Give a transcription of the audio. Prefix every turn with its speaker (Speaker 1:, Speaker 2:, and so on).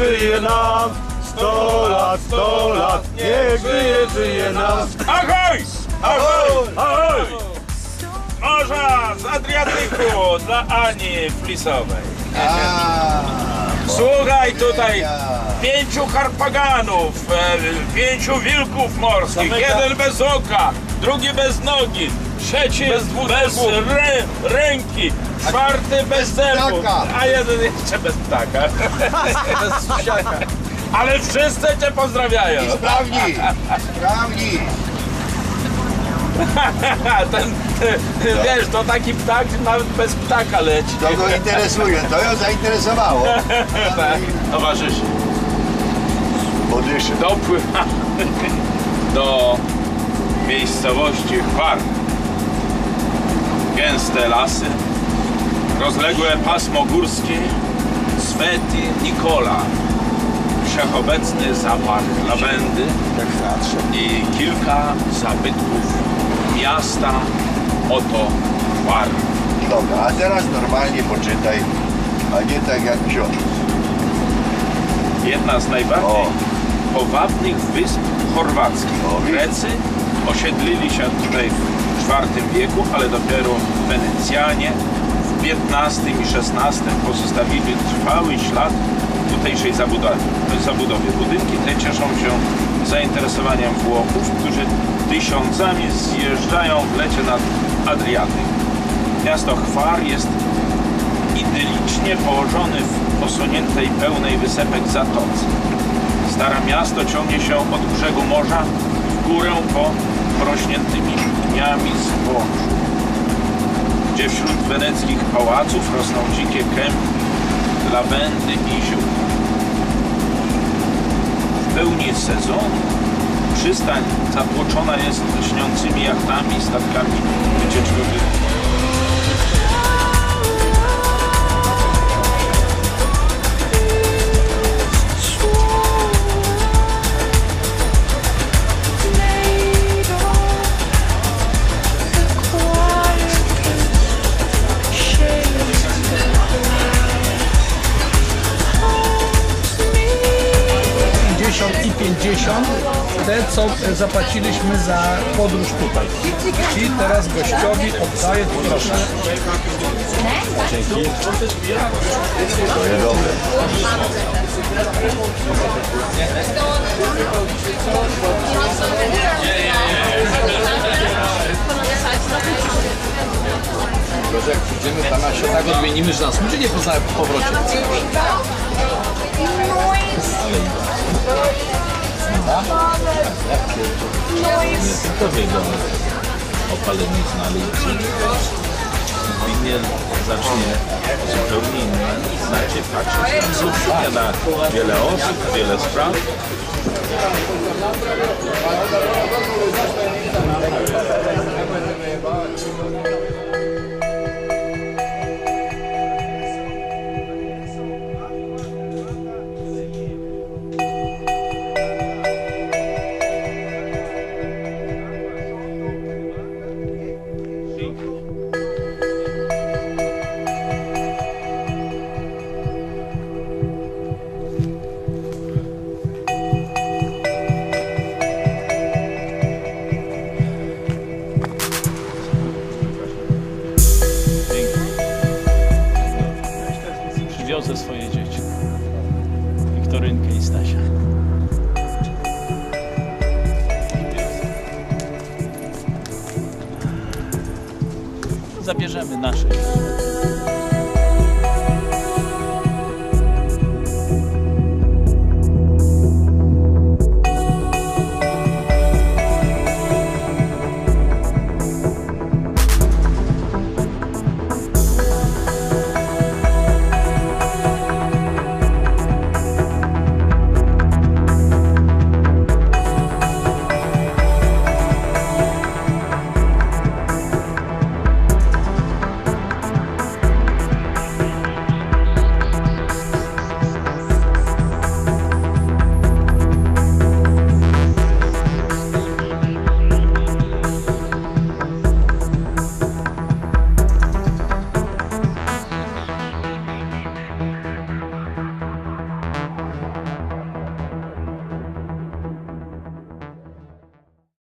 Speaker 1: żyje, żyje nam. Sto lat, sto lat, niech żyje, żyje nam.
Speaker 2: Ahoj! Ahoj!
Speaker 1: Ahoj!
Speaker 2: Morza z Adriatyku dla Ani Flisowej. Słuchaj tutaj, pięciu harpaganów, e, pięciu wilków morskich, jeden bez oka, drugi bez nogi, trzeci bez, rę, ręki, czwarty bez zębów, a jeden jeszcze bez ptaka. Ale wszyscy cię pozdrawiają.
Speaker 3: Sprawni! Sprawni!
Speaker 2: Ten, ten, wiesz, to taki ptak nawet bez ptaka leci.
Speaker 3: To go interesuje, to ją zainteresowało.
Speaker 2: Tak, towarzyszy.
Speaker 3: Podyszy.
Speaker 2: Dopływamy do miejscowości Chwar. Gęste lasy, rozległe pasmo górskie, Svety Nikola, wszechobecny zapach lawendy i kilka zabytków miasta oto Chwar.
Speaker 3: Dobra, a teraz normalnie poczytaj, a nie tak jak ksiądz.
Speaker 2: Jedna z najbardziej
Speaker 3: O.
Speaker 2: powabnych wysp chorwackich. Grecy osiedlili się tutaj w IV wieku, ale dopiero Wenecjanie XV i XVI pozostawili trwały ślad tutejszej zabudowy. Budynki te cieszą się zainteresowaniem Włochów, którzy tysiącami zjeżdżają w lecie nad Adriatyk. Miasto Chwar jest idylicznie położony w posuniętej pełnej wysepek zatoce. Stare miasto ciągnie się od brzegu morza w górę po porośniętymi dniami zboczu, gdzie wśród weneckich pałaców rosną dzikie kępy, lawendy i ziół. W pełni sezonu przystań zatłoczona jest lśniącymi jachtami i statkami wycieczkowymi.
Speaker 4: I 50 te co zapłaciliśmy za podróż tutaj. I teraz gościowi oddaję, proszę.
Speaker 3: To jest dobre.
Speaker 4: Proszę, jak przyjdziemy, pana się tak odmienimy, że nas ludzie nie po powrocie.
Speaker 5: Nie tylko wygląd opalenie znali, Zbigniew zacznie zupełnie inne, znaczy patrzeć zupełnie na wiele osób, wiele spraw. Przywiozę swoje dzieci. Wiktorynkę i Stasia. Zabierzemy nasze.